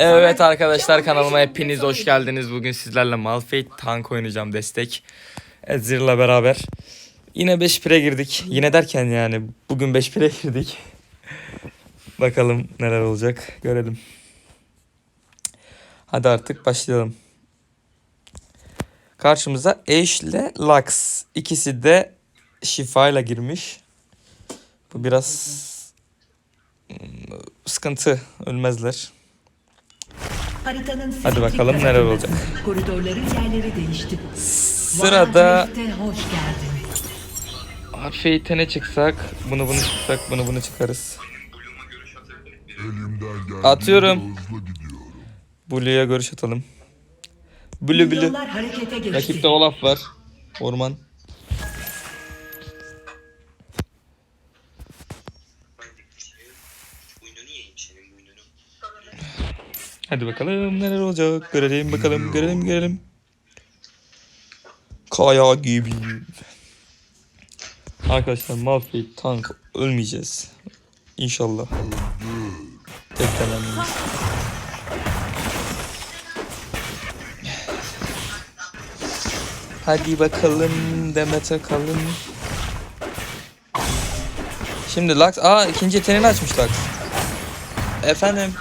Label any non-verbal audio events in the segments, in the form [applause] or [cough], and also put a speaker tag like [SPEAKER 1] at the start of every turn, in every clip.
[SPEAKER 1] Evet arkadaşlar kanalıma hepiniz hoş geldiniz. Bugün sizlerle Malphite tank oynayacağım destek. Ezreal'la beraber. Yine 5 pire girdik. Yine derken yani bugün 5 pire girdik. [laughs] Bakalım neler olacak görelim. Hadi artık başlayalım. Karşımıza Ashe ile Lux. İkisi de şifayla girmiş. Bu biraz hmm, sıkıntı. Ölmezler.
[SPEAKER 2] Haritanın
[SPEAKER 1] Hadi bakalım neler olacak.
[SPEAKER 2] Koridorların yerleri değişti.
[SPEAKER 1] Sırada
[SPEAKER 2] Vaatler'de hoş geldin.
[SPEAKER 1] Fate'e ne çıksak? Bunu bunu çıksak, bunu bunu çıkarız. Atıyorum. Blue'ya görüş atalım. Blue Blue. Rakipte Olaf var. Orman. Hadi bakalım neler olacak. Görelim bakalım görelim görelim. Kaya gibi. Arkadaşlar Malphite tank ölmeyeceğiz. İnşallah. Tek temennimiz. Hadi bakalım Demet Akalın. Şimdi Lux, aa ikinci yeteneğini açmış Lux. Efendim.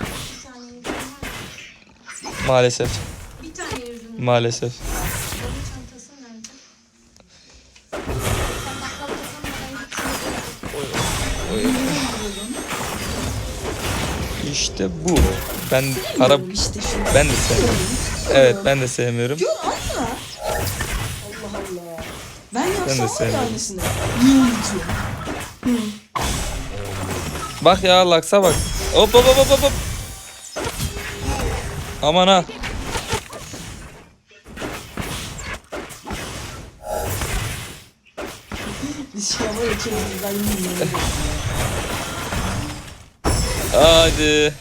[SPEAKER 1] Maalesef.
[SPEAKER 3] Bir tane yüzüm.
[SPEAKER 1] Maalesef. İşte bu. Ben para ben de sevmiyorum. Evet ben de sevmiyorum.
[SPEAKER 4] Allah Allah. Ben
[SPEAKER 1] Ben de
[SPEAKER 4] yapsam
[SPEAKER 1] sevmiyorum.
[SPEAKER 4] aynısını.
[SPEAKER 1] Bak ya Lux'a bak. Hop hop hop hop hop. Aman ha.
[SPEAKER 4] Şey.
[SPEAKER 1] Hadi.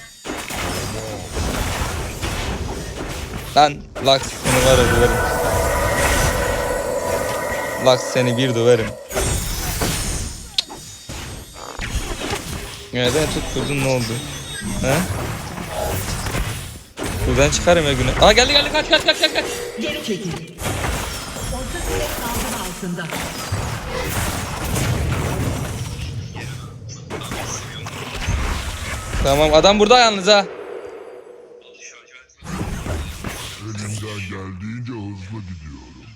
[SPEAKER 1] Lan Lux seni var ya döverim. Lux seni bir döverim. Nereden tutturdun ne oldu? He? Buradan çıkarım ya güne. Aa geldi geldi kaç kaç kaç kaç kaç.
[SPEAKER 2] Geri çekil. Orta kule saldırı altında.
[SPEAKER 1] Tamam adam burada yalnız ha.
[SPEAKER 5] Elimden geldiğince hızlı gidiyorum.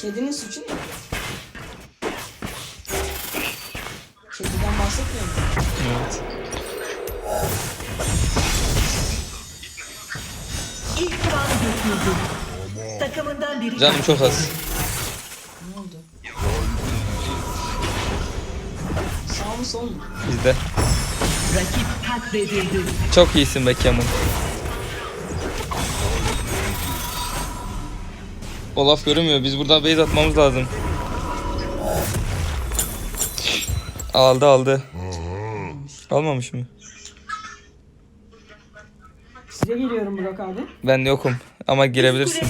[SPEAKER 4] Kedinin suçu ne?
[SPEAKER 2] İlk round götürdü. Takımından biri
[SPEAKER 1] Canım çok az.
[SPEAKER 4] Ne oldu? Sağ mı sol mu?
[SPEAKER 1] Bizde.
[SPEAKER 2] rakip katledildi.
[SPEAKER 1] Çok iyisin be Kemal. Olaf görünmüyor. Biz burada base atmamız lazım. Aldı aldı. Almamış mı?
[SPEAKER 4] Size geliyorum Burak abi.
[SPEAKER 1] Ben yokum ama girebilirsin.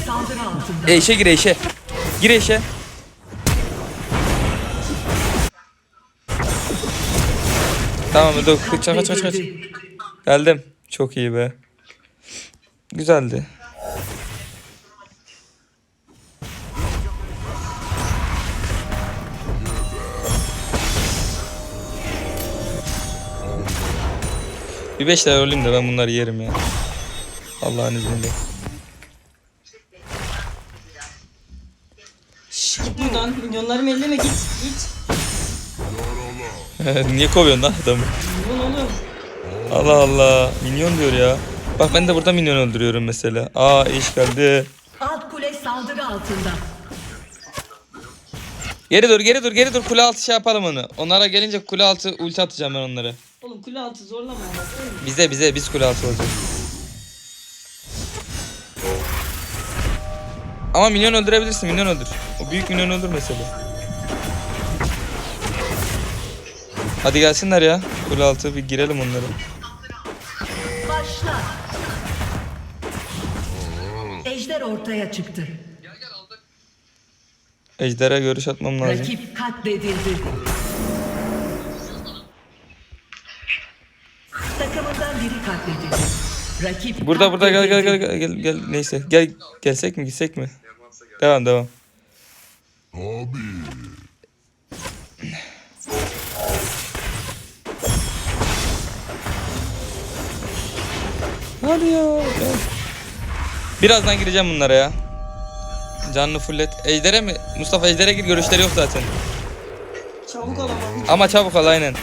[SPEAKER 1] Eşe gir eşe. Gir eşe. Tamam dur kaç kaç kaç kaç. Geldim. Çok iyi be. Güzeldi. Bir beş lira olayım da ben bunları yerim ya. Allah'ın izniyle.
[SPEAKER 4] Şşş git buradan. Milyonlarımı elleme git. Git. [laughs]
[SPEAKER 1] Niye kovuyorsun lan adamı?
[SPEAKER 4] Milyon oğlum.
[SPEAKER 1] Allah Allah. Minyon diyor ya. Bak ben de burada minyon öldürüyorum mesela. Aa iş geldi.
[SPEAKER 2] Alt kule saldırı altında.
[SPEAKER 1] Geri dur geri dur geri dur kule altı şey yapalım onu. Onlara gelince kule altı ulti atacağım ben onlara.
[SPEAKER 4] Oğlum kule altı zorlama.
[SPEAKER 1] Bize bize biz kule altı olacağız. Ama minyon öldürebilirsin minyon öldür. O büyük minyon öldür mesela. Hadi gelsinler ya. Kule altı bir girelim onlara.
[SPEAKER 2] Başla. Ejder ortaya çıktı.
[SPEAKER 1] Ejder'e görüş atmam lazım.
[SPEAKER 2] Rakip katledildi. Takımından biri katledildi. Rakip
[SPEAKER 1] Burada burada gel gel gel gel gel neyse gel gelsek mi gitsek mi? Devam devam.
[SPEAKER 5] Abi.
[SPEAKER 1] Hadi ya. ya. Birazdan gireceğim bunlara ya. Canlı fullet. Ejder'e mi? Mustafa Ejder'e gir görüşleri yok zaten.
[SPEAKER 4] Çabuk ol ama.
[SPEAKER 1] Ama çabuk ol aynen.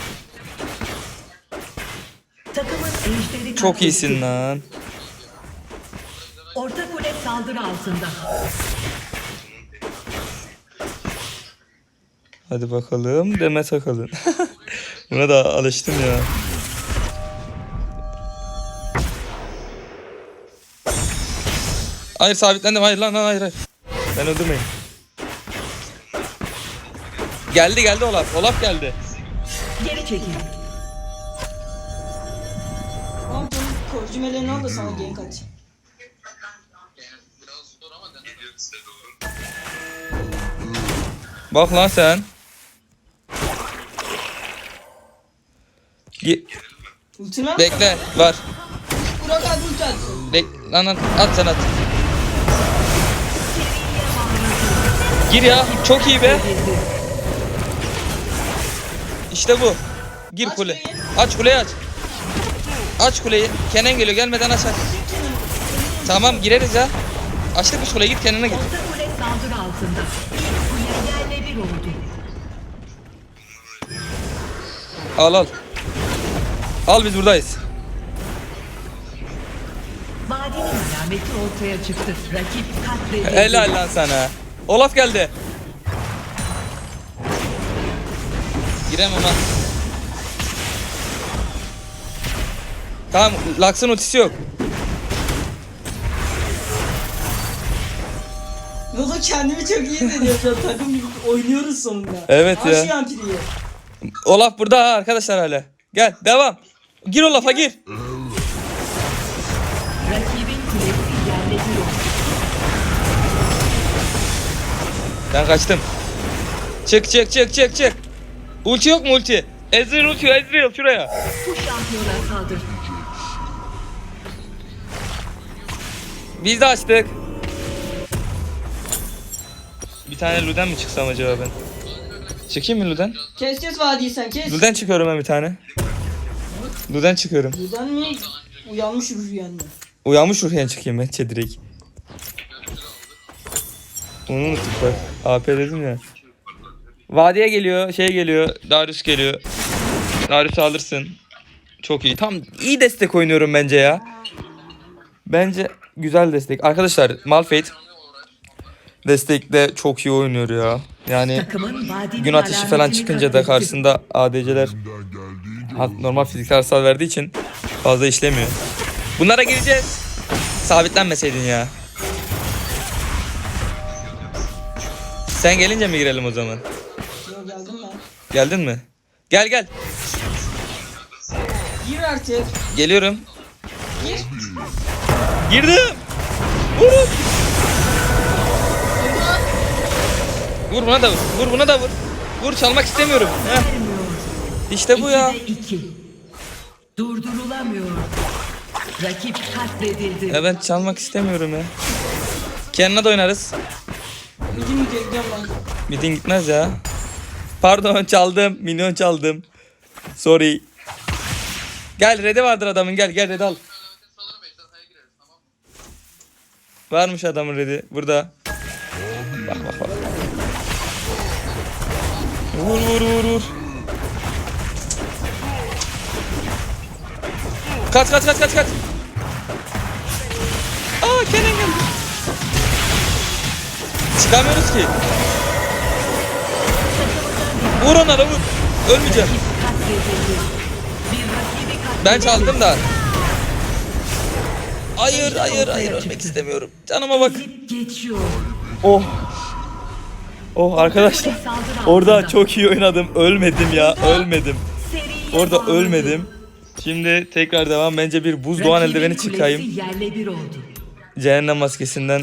[SPEAKER 1] Çok iyisin lan.
[SPEAKER 2] Orta kule saldırı altında.
[SPEAKER 1] Hadi bakalım deme takalın. [laughs] Buna da alıştım ya. Hayır sabitlendim. Hayır lan lan hayır hayır. Ben öldürmeyin. Geldi geldi Olaf. Olaf geldi.
[SPEAKER 2] Geri çekil.
[SPEAKER 4] Koruyucu meleğini al da sana gank at.
[SPEAKER 1] Bak lan sen.
[SPEAKER 4] At.
[SPEAKER 1] bekle var.
[SPEAKER 4] Burak abi ulti at.
[SPEAKER 1] Bek lan lan at sen at. Gir ya. Çok iyi be. İşte bu. Gir
[SPEAKER 4] Aç
[SPEAKER 1] kule.
[SPEAKER 4] kuleyi.
[SPEAKER 1] Aç kuleyi aç. Aç kuleyi. Kenan geliyor gelmeden aç aç. Tamam gireriz ya. Açtık biz kuleyi git Kenan'a git.
[SPEAKER 2] Orta kule saldırı altında. İlk kule yerle bir oldu.
[SPEAKER 1] Al al. Al biz buradayız.
[SPEAKER 2] Vadinin alameti ortaya çıktı. Rakip katledildi.
[SPEAKER 1] Helal lan sana. Olaf geldi. Giremem ha. Tamam Lux'ın ultisi yok.
[SPEAKER 4] Valla kendimi çok iyi hissediyorum şu an. Takım gibi oynuyoruz sonunda.
[SPEAKER 1] Evet ya.
[SPEAKER 4] şu yampiriyi.
[SPEAKER 1] Olaf burada ha arkadaşlar hala. Gel devam. Gir gir.
[SPEAKER 2] Yerle bir oldu.
[SPEAKER 1] Ben kaçtım. Çık çık çık çık çık. Ulti yok mu ulti? Ezreal ulti Ezreal şuraya.
[SPEAKER 2] Bu şampiyona saldır.
[SPEAKER 1] Biz de açtık. Bir tane Luden mi çıksam acaba ben? Çıkayım mı Luden?
[SPEAKER 4] Kes kes vadiyi sen kes.
[SPEAKER 1] Luden çıkıyorum ben bir tane. Luden çıkıyorum.
[SPEAKER 4] Buradan mı uyanmış rüyanda?
[SPEAKER 1] Uyanmış ruhiyen çıkayım ben direkt. Onu unuttuk bak. AP dedim ya. Vadiye geliyor, şey geliyor, Darius geliyor. Darius alırsın. Çok iyi. Tam iyi destek oynuyorum bence ya. Bence güzel destek. Arkadaşlar Malphite destekte çok iyi oynuyor ya. Yani gün ateşi falan çıkınca da karşısında ADC'ler normal fiziksel hasar verdiği için fazla işlemiyor. Bunlara gireceğiz. Sabitlenmeseydin ya. Sen gelince mi girelim o zaman?
[SPEAKER 4] Yo geldim ben.
[SPEAKER 1] Geldin mi? Gel gel.
[SPEAKER 4] Gir artık.
[SPEAKER 1] Geliyorum.
[SPEAKER 4] Gir.
[SPEAKER 1] Girdim. Vurun. Vur buna da vur. Vur buna da vur. Vur çalmak istemiyorum. Heh. İşte bu ya.
[SPEAKER 2] İki. Durdurulamıyor. Rakip katledildi.
[SPEAKER 1] Ya ben çalmak istemiyorum ya. Kendine de oynarız.
[SPEAKER 4] Gidin mi.
[SPEAKER 1] Midin gitmez ya. Pardon çaldım. Minyon çaldım. Sorry. Gel red'i vardır adamın gel gel red'i al. Varmış adamın red'i burada. Bak bak bak. Vur vur vur vur. Kaç kaç kaç kaç kaç. Aa Kenan geldi. Çıkamıyoruz ki. Vur onlara vur. Ölmeyeceğim. Ben çaldım da. Hayır hayır hayır ölmek istemiyorum. Canıma bak. Oh. Oh arkadaşlar. Orada çok iyi oynadım. Ölmedim ya. Ölmedim. Orada ölmedim. Şimdi tekrar devam. Bence bir buz doğan eldiveni çıkayım.
[SPEAKER 2] yerle bir oldu.
[SPEAKER 1] Cehennem maskesinden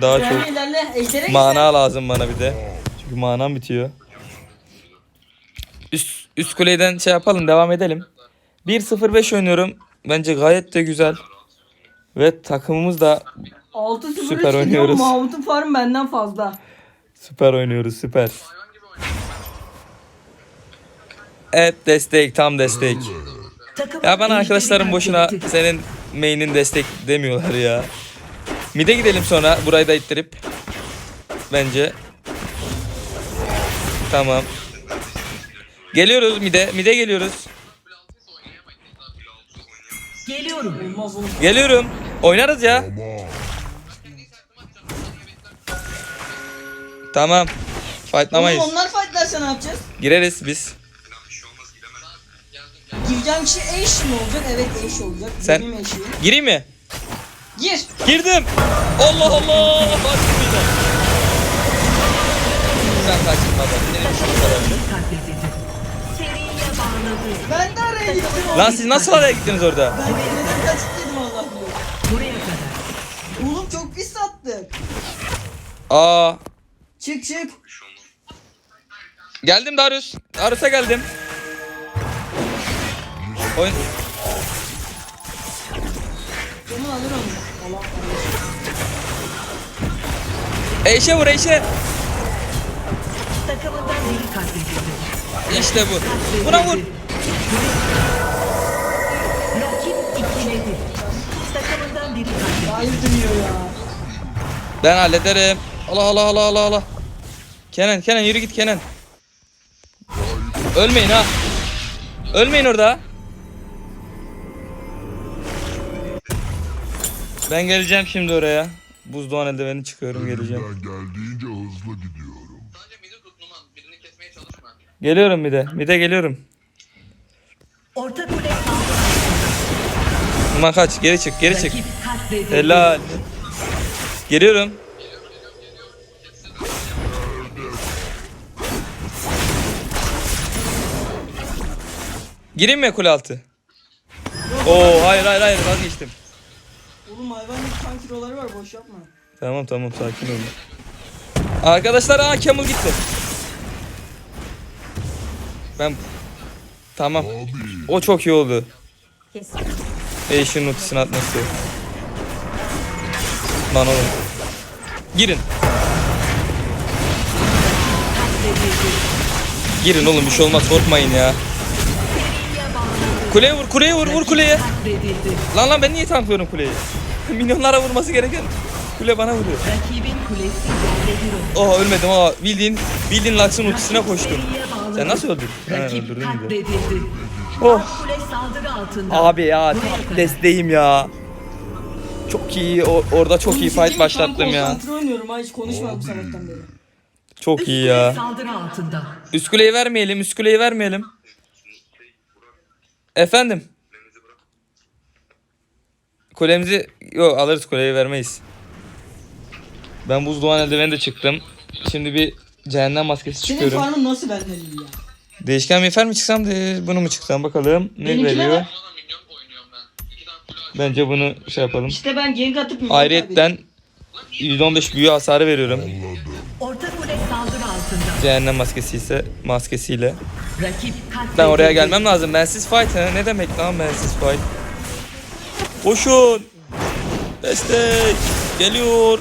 [SPEAKER 1] daha çok
[SPEAKER 4] İlerle ilerle. Ejder'e
[SPEAKER 1] mana lazım bana bir de. Çünkü manam bitiyor. Üst, üst kuleden şey yapalım devam edelim. 1-0-5 oynuyorum. bence gayet de güzel. Ve takımımız da
[SPEAKER 4] 6-0
[SPEAKER 1] Süper
[SPEAKER 4] Süper
[SPEAKER 1] oynuyoruz.
[SPEAKER 4] Mahmut'un farm benden fazla.
[SPEAKER 1] süper oynuyoruz süper. Evet destek tam destek.
[SPEAKER 2] Takımın
[SPEAKER 1] Ya bana
[SPEAKER 2] ejderi
[SPEAKER 1] arkadaşlarım boşuna
[SPEAKER 2] katletti.
[SPEAKER 1] senin main'in destek demiyorlar ya. Mid'e gidelim sonra burayı da ittirip. Bence. Tamam. Geliyoruz mid'e. Mid'e geliyoruz.
[SPEAKER 2] Geliyorum.
[SPEAKER 4] Oğlum.
[SPEAKER 1] Geliyorum. Oynarız ya. Tamam.
[SPEAKER 4] Oğlum
[SPEAKER 1] Fightlamayız.
[SPEAKER 4] onlar fightlarsa ne yapacağız?
[SPEAKER 1] Gireriz biz.
[SPEAKER 4] Gireceğim kişi Ashe mi olacak? Evet Ashe olacak.
[SPEAKER 1] Sen-
[SPEAKER 4] Benim.
[SPEAKER 1] Gireyim mi?
[SPEAKER 4] Gir.
[SPEAKER 1] Girdim. Allah Allah. Başlayacağım. Sen kaçırmadın. Benim.
[SPEAKER 2] Seriye bağladı.
[SPEAKER 4] Ben de araya gittim.
[SPEAKER 1] Lan siz nasıl araya gittiniz orada?
[SPEAKER 4] Ben de kaçıp dedim Allah.
[SPEAKER 2] Buraya kadar.
[SPEAKER 4] Oğlum çok pis attık.
[SPEAKER 1] Aa.
[SPEAKER 4] Çık çık.
[SPEAKER 1] Geldim Darius. Darius'a geldim. Oyun.
[SPEAKER 4] Canım alır onu.
[SPEAKER 1] Eşe vur eşe. İşte bu. Buna vur. Ben hallederim. Allah Allah Allah Allah Allah. Kenan Kenan yürü git Kenan. Ölmeyin ha. Ölmeyin orada. Ben geleceğim şimdi oraya. Buzdoğan eldiveni çıkıyorum geleceğim.
[SPEAKER 5] Elimden geldiğince hızlı gidiyorum.
[SPEAKER 1] Geliyorum bir de. Bir de geliyorum.
[SPEAKER 2] Orta kule saldırı.
[SPEAKER 1] Kaç geri çık geri çık.
[SPEAKER 2] Rakip katledildi.
[SPEAKER 1] Helal. Geliyorum. Gireyim mi kule altı? Oo hayır hayır hayır vazgeçtim.
[SPEAKER 4] Oğlum hayvanlık kan kiloları var boş yapma.
[SPEAKER 1] Tamam tamam sakin olun. Arkadaşlar aa Camel gitti. Ben Tamam.
[SPEAKER 5] Abi
[SPEAKER 1] O çok iyi oldu.
[SPEAKER 2] Kes.
[SPEAKER 1] Eşin ultisini atması. Lan oğlum. Girin. Girin oğlum bir şey olmaz korkmayın ya. Kuleye vur kuleye vur vur kuleye. Lan lan ben niye tanklıyorum kuleyi? [laughs] Minyonlara vurması gereken kule bana vuruyor.
[SPEAKER 2] Rakibin kulesi.
[SPEAKER 1] Oh ölmedim ama bildiğin bildiğin Lux'ın ultisine koştum. Sen nasıl öldün?
[SPEAKER 2] Rakip
[SPEAKER 1] öldürdün. Oh.
[SPEAKER 2] Kule saldırı altında.
[SPEAKER 1] Abi ya desteğim ya. Çok iyi o- orada çok iyi fight başlattım ya.
[SPEAKER 4] Konsantre oynuyorum ha hiç konuşmadım sabahtan beri.
[SPEAKER 1] Çok
[SPEAKER 2] Üst
[SPEAKER 1] iyi
[SPEAKER 2] kule
[SPEAKER 1] ya.
[SPEAKER 2] Saldırı altında.
[SPEAKER 1] Üst kuleyi vermeyelim, üst kuleyi vermeyelim. Efendim? Kulemizi yok alırız kuleyi vermeyiz. Ben buzdoğan eldiveni de çıktım. Şimdi bir cehennem maskesi
[SPEAKER 4] Senin
[SPEAKER 1] çıkıyorum.
[SPEAKER 4] farmın nasıl benden iyi ya?
[SPEAKER 1] Değişken miğfer mi çıksam de bunu mu çıksam bakalım. Ne
[SPEAKER 4] Benimkine
[SPEAKER 1] veriyor?
[SPEAKER 4] bak.
[SPEAKER 1] Bence bunu şey yapalım.
[SPEAKER 4] İşte ben gank atıp milyon
[SPEAKER 1] Ayrıyetten 115 büyü hasarı veriyorum.
[SPEAKER 2] Orta kule.
[SPEAKER 1] Cehennem maskesi ise maskesiyle. Ben oraya gelmem lazım. Bensiz fight ha. Ne demek lan bensiz fight? Koşun. Destek. Geliyor.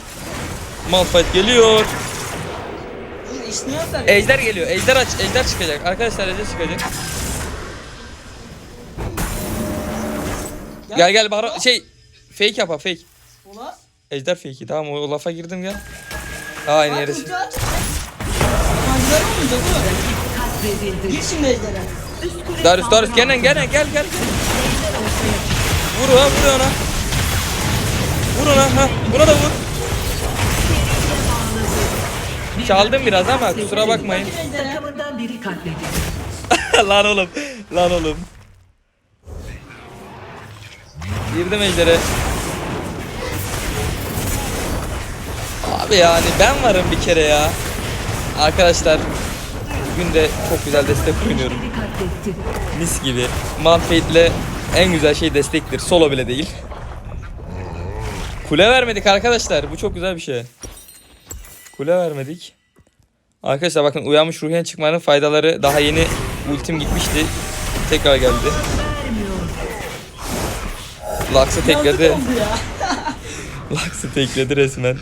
[SPEAKER 1] Malphite geliyor. Ejder geliyor. Ejder aç. Ejder çıkacak. Arkadaşlar ejder çıkacak. Gel gel baro şey fake yapa fake.
[SPEAKER 4] Ola.
[SPEAKER 1] Ejder fake'i. Tamam o, lafa girdim gel. Aynı yere.
[SPEAKER 4] Bak Yabancılar olunca.
[SPEAKER 2] Katledildi.
[SPEAKER 4] Gir şimdi
[SPEAKER 2] kule
[SPEAKER 1] Darius Darius gene gene gel gel. Vur ha vur ona. Vur ona ha. Buna da vur. Çaldım biraz ama kusura bakmayın. [laughs] Lan oğlum. Lan oğlum. Girdim ejdere. Abi yani ben varım bir kere ya. Arkadaşlar bugün de çok güzel destek oynuyorum. Mis gibi. Manfate'le en güzel şey destektir. Solo bile değil. Kule vermedik arkadaşlar. Bu çok güzel bir şey. Kule vermedik. Arkadaşlar bakın uyanmış ruhiyen çıkmanın faydaları daha yeni ultim gitmişti. Tekrar geldi. Lux'ı tekledi. [laughs] Lux'ı tekledi resmen.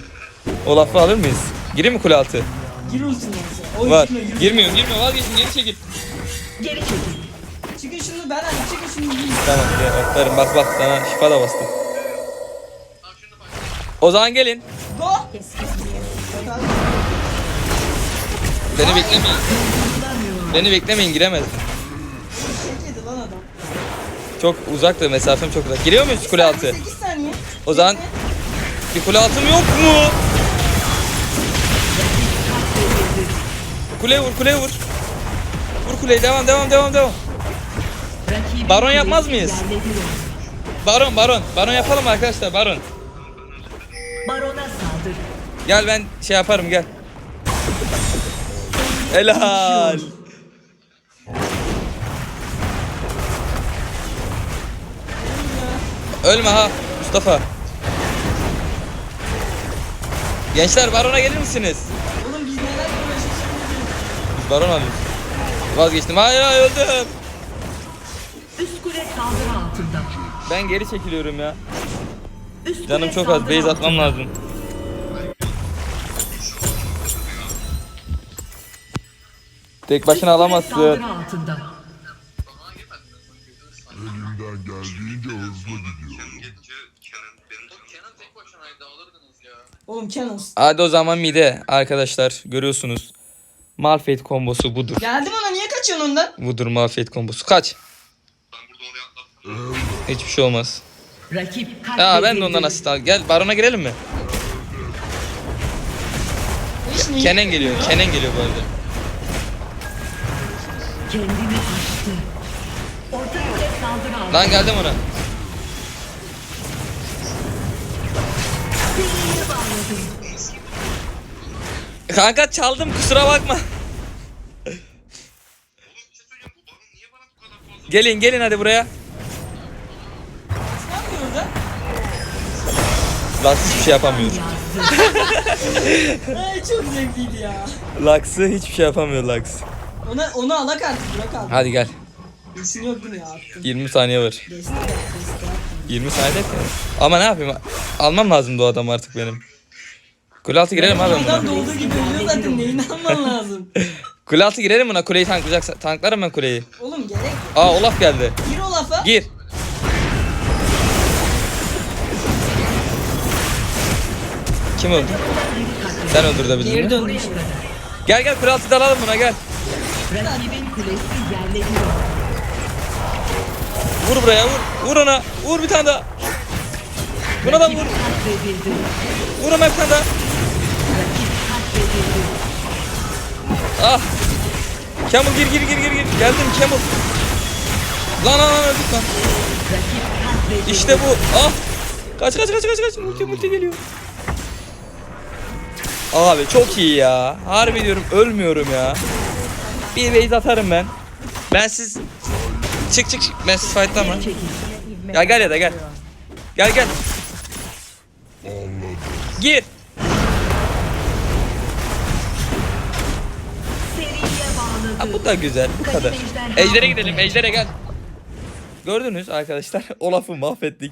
[SPEAKER 1] O lafı alır mıyız? Gireyim mi kule altı?
[SPEAKER 4] Gir ultini olsa. Oy,
[SPEAKER 1] Var.
[SPEAKER 4] girme.
[SPEAKER 1] Girmiyor girmiyor vazgeçin geri çekil.
[SPEAKER 2] Geri çekil.
[SPEAKER 4] Çıkın şunu ben hadi çıkın şunu yiyin.
[SPEAKER 1] Tamam ya aferin bak bak sana şifa da bastım. O zaman gelin.
[SPEAKER 4] Go.
[SPEAKER 1] Beni beklemeyin. Beni beklemeyin giremezdim.
[SPEAKER 4] Çekildi lan adam.
[SPEAKER 1] Çok uzaktı mesafem çok uzak. Giriyor muyuz kule altı?
[SPEAKER 4] 8 saniye.
[SPEAKER 1] O zaman bir kule altım yok mu? Kuleye vur kuleye vur. Vur kuleyi devam devam devam devam. Baron yapmaz mıyız? Baron baron. Baron yapalım arkadaşlar baron.
[SPEAKER 2] Barona saldır.
[SPEAKER 1] Gel ben şey yaparım gel. Helal. Ölme ha Mustafa. Gençler barona gelir misiniz?
[SPEAKER 4] Oğlum biz neler yapıyoruz şimdi?
[SPEAKER 1] Biz baron alıyoruz. Vazgeçtim. Hayır hayır öldüm.
[SPEAKER 2] Üst kule saldırı altında.
[SPEAKER 1] Ben geri çekiliyorum ya.
[SPEAKER 2] Üst
[SPEAKER 1] Canım
[SPEAKER 2] kule
[SPEAKER 1] çok az.
[SPEAKER 2] saldırı
[SPEAKER 1] Base atmam
[SPEAKER 2] altında.
[SPEAKER 1] lazım. Tek başına
[SPEAKER 2] Üst kule
[SPEAKER 1] alamazsın.
[SPEAKER 2] Saldırı altında.
[SPEAKER 5] Elimden geldiğince hızlı gidiyorum.
[SPEAKER 4] Oğlum Canon.
[SPEAKER 1] Hadi o zaman mide arkadaşlar görüyorsunuz. Malphite kombosu budur.
[SPEAKER 4] Geldim ona niye kaçıyorsun ondan?
[SPEAKER 1] Budur Malphite kombosu. Kaç. Hiçbir şey olmaz.
[SPEAKER 2] Rakip
[SPEAKER 1] Aa ben de ondan asist al. Gel barona girelim mi?
[SPEAKER 4] Hiç niye?
[SPEAKER 1] Kenan geliyor. Kenan geliyor bu arada.
[SPEAKER 2] Kendini açtı. Orta kule saldırı altında.
[SPEAKER 1] Lan geldim ona.
[SPEAKER 2] Bağladı.
[SPEAKER 1] Kanka çaldım kusura bakma.
[SPEAKER 6] Şey bu bu
[SPEAKER 1] Gelin gelin hadi buraya.
[SPEAKER 4] Orada?
[SPEAKER 1] Lux hiçbir şey yapamıyor. [laughs]
[SPEAKER 4] Çok zevkliydi ya.
[SPEAKER 1] Lux'ı hiçbir şey yapamıyor Lux.
[SPEAKER 4] Ona, onu alak artık bırak abi.
[SPEAKER 1] Hadi gel.
[SPEAKER 4] Mi ya? Attım.
[SPEAKER 1] 20 saniye var.
[SPEAKER 4] Destek at, destek at.
[SPEAKER 1] 20 saniye de Ama ne yapayım? Almam lazım o adam artık benim. Kule altı girelim abi.
[SPEAKER 4] Adam gibi ölüyor zaten neyini alman lazım. [laughs]
[SPEAKER 1] Kule altı girelim buna. Kuleyi tanklayacaksa. Tanklarım ben kuleyi.
[SPEAKER 4] Oğlum gerek yok.
[SPEAKER 1] Aa Olaf geldi.
[SPEAKER 4] Gir o lafa.
[SPEAKER 1] Gir. Kim öldü? Sen öldürdün
[SPEAKER 4] Geri
[SPEAKER 1] bizi.
[SPEAKER 4] dön.
[SPEAKER 2] Buraya kadar.
[SPEAKER 1] Gel gel kule altı da alalım buna gel.
[SPEAKER 2] Rakibin kulesi yerle bir oldu.
[SPEAKER 1] Vur buraya vur. Vur ona. Vur bir tane daha. Buna da vur.
[SPEAKER 2] Katledildi.
[SPEAKER 1] Vur ona bir tane daha. Ah. Camel gir gir gir gir gir. Geldim Camel. Lan lan lan öldük lan. İşte bu. Ah. Kaç kaç kaç kaç kaç. Multi multi geliyor. Abi çok iyi ya. Harbi diyorum ölmüyorum ya. Bir base atarım ben. Ben siz çık çık çık. Ben siz fightlama.
[SPEAKER 2] Çekil.
[SPEAKER 1] Gel gel ya da gel. Gel gel. Gir. Ha, bu da güzel. Bu kadar. Ejder'e gidelim. Ejder'e gel. Gördünüz arkadaşlar. [laughs] Olaf'ı mahvettik.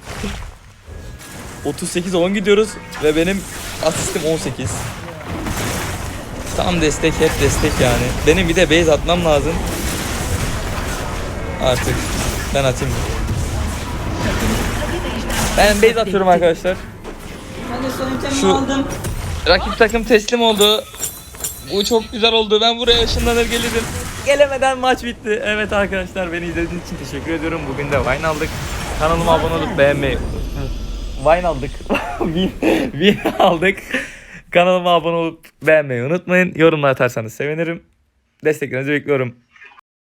[SPEAKER 1] 38 10 gidiyoruz ve benim asistim 18. Tam destek hep destek yani. Benim bir de base atmam lazım. Artık ben atayım. Ben base atıyorum arkadaşlar. Şu-. Rakip takım teslim oldu. Bu çok güzel oldu. Ben buraya ışınlanır gelirim. Gelemeden maç bitti. Evet arkadaşlar beni izlediğiniz için teşekkür ediyorum. Bugün de Vine aldık. Kanalıma abone olup beğenmeyi... Vine aldık. [laughs] Win Win aldık. Kanalıma abone olup beğenmeyi unutmayın. Yorumlar atarsanız sevinirim. Desteklerinizi bekliyorum.